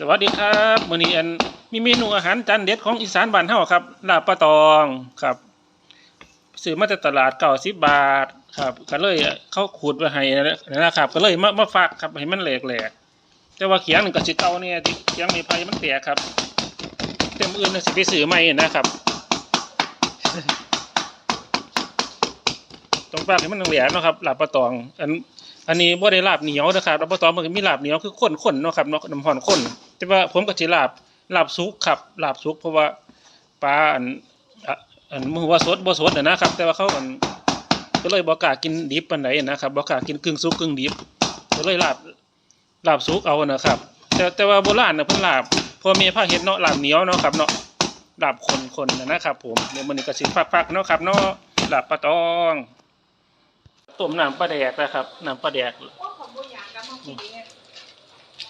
สวัสดีครับมื้อนี้อันมีเมนูอาหารจานเด็ดของอีสานบ้านเฮาครับลาบปลาตองครับซื้อมาจากตลาด90บบาทครับ ก็เลยเขาขูดไว้ให้นะครับ ก็เลยมามาฝากครับให้มันแหลกๆแต่ว่าเขียงหนี่งก็สิเก่าเนี่ยเขียงม้ไผ่มันแตกครับเต็มอื่นนะสิไปซื้อใหม่นะครับต้องฝากให้มันแหลกนะครับลาบปลาตองอันอันนี้บ่ได้ลาบเหนียวนะครับแล้วบ่ตองมันมีลาบเหนียวคือข้นๆเนาะครับเนาะน้ำร้อนข้น แต่ว่าผมก็สิลาบลาบสุกครับลาบสุกเพราะว่าปลาอันอันบ่ฮู้ว่าสดบ่สดนะนะครับ แต่ว่าเขาอันก็เลยบ่กล้ากินดิบปานใดนนะครับบ่กล้ากินกึ่งสุกกึ่งดิบก็เลยลาบลาบสุกเอานะครับ แต่แต่ว่าโบราณน่ะเพิ่นลาบพ่อแม่พาเฮ็ดเนาะลาบเหนียวเนาะครับเนาะลาบคนๆน่ะนะครับ ผมเดี๋ยวมื้อนี้ก็สิฟักๆเนาะครับเนาะลาบปลาตองต้มน้ำปลาแดกนะครับน้ำปลาแดก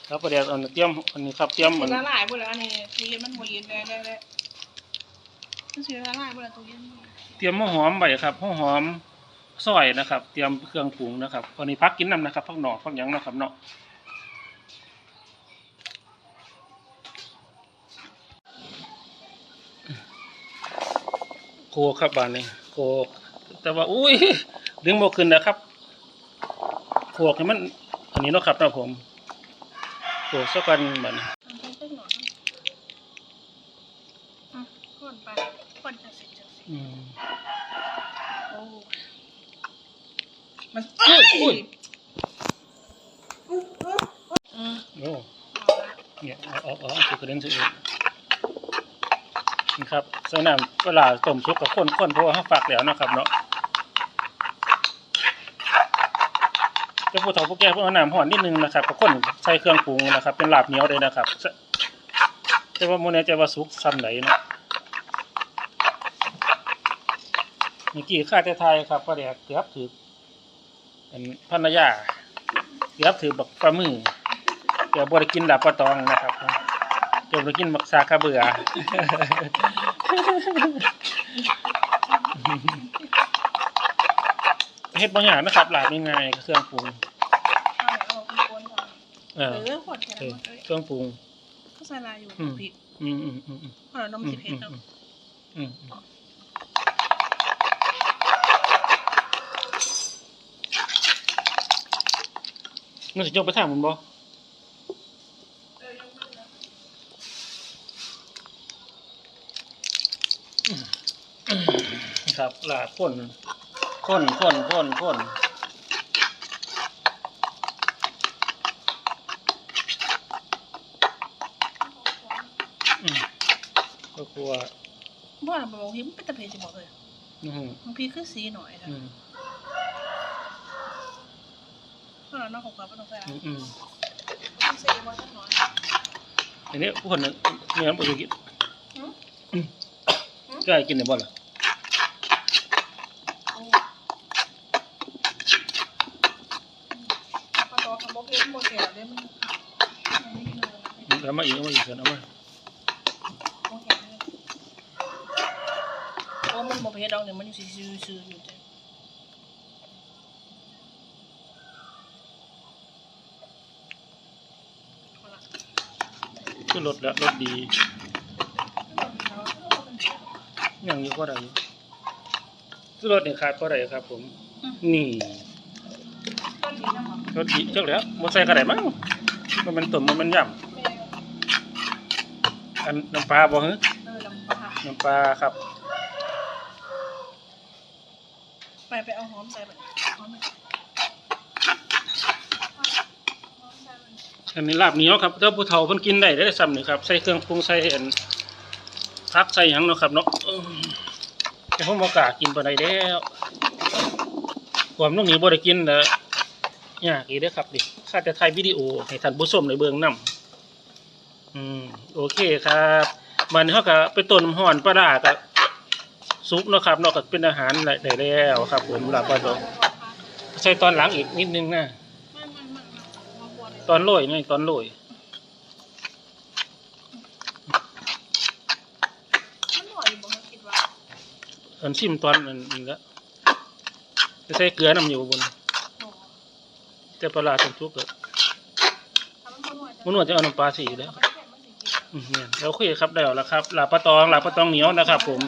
ครับประเดี๋ยวอันนี้เตรียมอันนี้ครับเตรียมมัอันนละลายหมดแล้วอันนี้ตู้เย็นมันหัวเย็นแน่แน่แน่มันสีละลายหมดแล้วตู้เย็นเตรียมหัวหอมไว้ครับหัวหอมซอยนะครับ เตรียมเครื่องปรุงนะครับอันนี้พักกินน้ำนะครับพักหน่อพักหยังนะครับเนาะโคครับบานนี้โคแต่ว่าอุ้ยดึงโมขึ้นนะครับโขกให้มันอันนี้เนาะครับเนาะผม โขกสักกันบัดนี้ทำให้เต้นหน่อยอะก่อนไปก่อนจะเสร็จจะเสร็จอืมโอ้มันอุ้ยอุ้ยอืมโอ้เอาละเนี่ยเอาเอาเอาคือกระเด็นสิเองนี่ครับใส่น้ำเวลาต้มซุปกับข้นข้นเพราะว่าเขาฝักแล้วนะครับเนาะ เจะผู้เฒ่าผู้แก่เพื่อเอาน้ำห่อนนิดนึงนะครับกับข้นใส่เครื่องปรุงนะครับ เป็นลาบเหนียวเลยนะครับแต่ว่าโมเนจะว่าสุกซ้ำไหนนะเมื่อกี้ข้าแต่ไทยครับประเดี๋ยวเกือบถือเป็นภรรยาเกือบถือบักปลามือเดี๋ยวบริกินดับปลาตองนะครับเดี๋ยวบริกินมักซาคาเบือเฮ็ดบางอย่างนะครับหลาบง่ายๆก็เครื่องปรุง เอาไหนเอาไปคน ก่อนเอเอออขวดแค่เอนั้อนเลยเครื่องปรุงก็ใส่ลายอยู่อืมผิดอืมอืมอืมอืมเพราะเราน้ำอืสิมเพอืชมรเนาะอืมอืมมันสิยกไปทางมันบ่เออยกมือนะครับลาบข้นข้นข้นข้นข้น ก็กลัวบ่เราบอกว่ามันเป็นตะเพจะบอกเลยอืมบางทีคือสีหน่อยนะอืมเพราะเรานอกของความไม่ต้องใส่ลายอืมอืมสีมันสักหน่อยอันนี้ผู้คนนึงเนื้อมันบ่กินหืมอืมก็ให้กินได้บ่ล่ะโอ้ปลาตอกับโมเพชรโมเกลเด้มันมันไม่เลยเอามาอีกเอามาอีกเถอะเอามา โมเกลเลย โอ้มันโมเพชรดอกเนี่ยมันอยู่ซื่อๆซื่ออยู่จ้ะเอาละคือรสแล้วรสดียังอยู่ก็ได้อยู่คือรสเนี่ยขาดก็ได้ครับ ผม นี่ต้นดีนะคะรสดีจักแล้วบ่ใส่ก็ได้มั้งมันมันต้มมันมันย่ำแม่อันน้ำปลาบ่ฮึเออลำบากน้ำปลาครับ ไปไปเอาหอมใส่ไปหอมไปหอมใส่ไปอันนี้ลาบเหนียวครับถ้าผู้เฒ่าเพิ่นกินได้ได้ซ้ำนี่ครับใส่เครื่องปรุงใส่อันผักใส่หยังเนาะครับเนาะแต่ผมบ่กล้ากินปานใดแล้วความน้องนี้บ่ได้กินแล้วยากอีกเด้อครับดิข้าจะถ่ายวิดีโอให้ท่านผู้ชมได้เบิ่งนํอืมโอเคครับมันเฮาก็ไปต้นน้ำร้อนปลาร้าก็ ซุปเนาะครับเนากเป็นอาหารได้แล้วครับ ผมลาบปลาดองใส่ตอนหลังอีกนิดนึงนะตอนโรยไงตอนโรยมันหน่อยบอกคิดว่าอันชิมตอนนั้นนี่ละจะใส่เกลือน้ำอยู่บนแต่ปลาร้าต้มซุก็ทำมันหน่อยมันว่าจะเอาน้ำปลาสีแล้วมันแค่อืมเนี่ยโอคครับได้แล้วครับลาปลาตองลาปลาตองเหนียวนะครับ ผม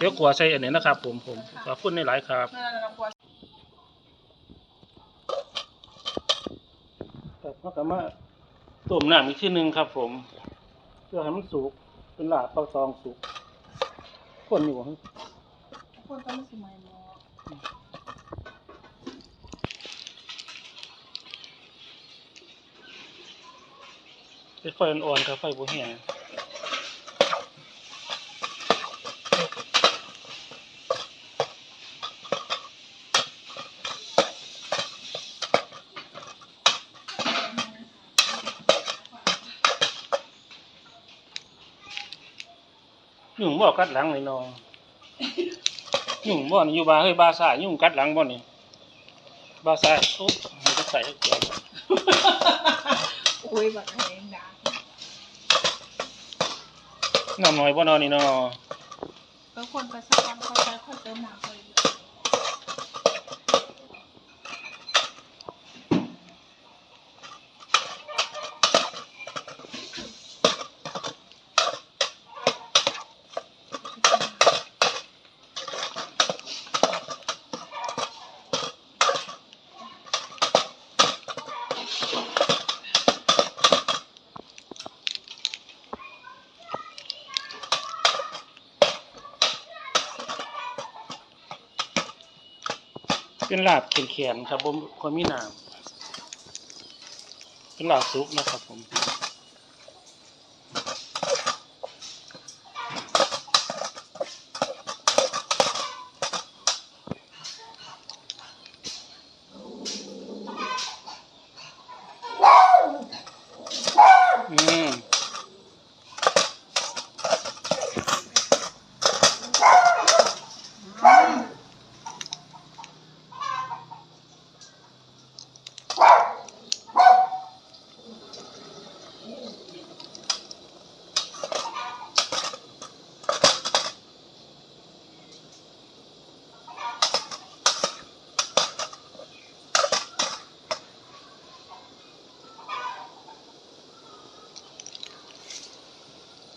เดี๋ยวขัวใส่อันนี้นะครับ ผมผมขอบคุณในหลายๆครับนั่นแหละเราควรครับแล้วก็มาต้มน้ำอีกทีหนึงครับ ผมเพื่อให้มันสุกเป็นลาบปลาตองสุกคนอยู่ฮะควรต้องไม่สมัยเนาะเป็นไฟอ่อนๆครับไฟบ่แห้ง ยุ่งบ่กัดหลังเลยเนาะยุ่งบ่นี่อยู่บาเฮ้ยบาซ่ายยุ่งกัดหลังบ่นี่บาซ่ายโอ้มันจะใส่เกลือโอ้ยแบบแหงด่าน้ำน้อยบ่เนอนี่เนาะแล้วคนไปสักวันค่อยๆค่อยเติมน้ำเล เป็นลาบแข็งๆครับผมคนมีน้ำเป็นลาบสุกนะครับผมอืม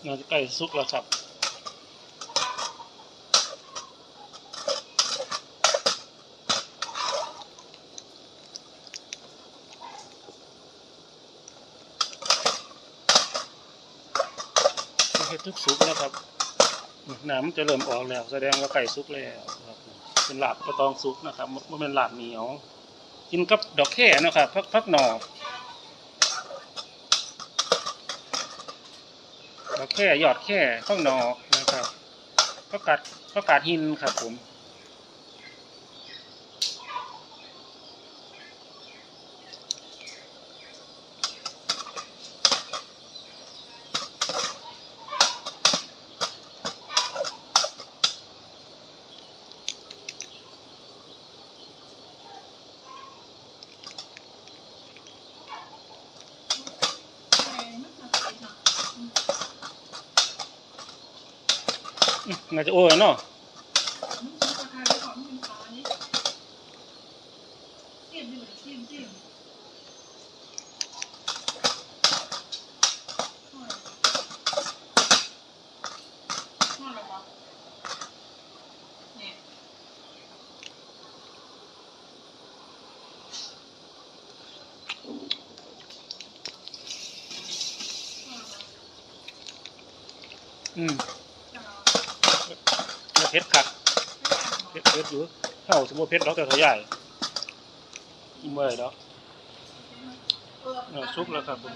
น่าจะใกล้สุกแล้วครับเฮ็ดทุกสุกนะครับน้ำจะเริ่มออกแล้ว แสดงว่าไก่สุกแล้วครับเป็นหลาบกระตองสุกนะครับมันเป็นหลาบเหนียว กินกับดอกแค่นะครับพักพักหนอ ดอกแค่ยอดแค่ข้างนอกนะครับก็กัดก็กาดหินครับผม น่าจะโอ้ยเนาะอืม เพชรคักเพชรเพชรอยู่เท่าสมมติเพชรเนาะแต่เขาใหญ่เมื่อยเนาะซุปแล้วครับผม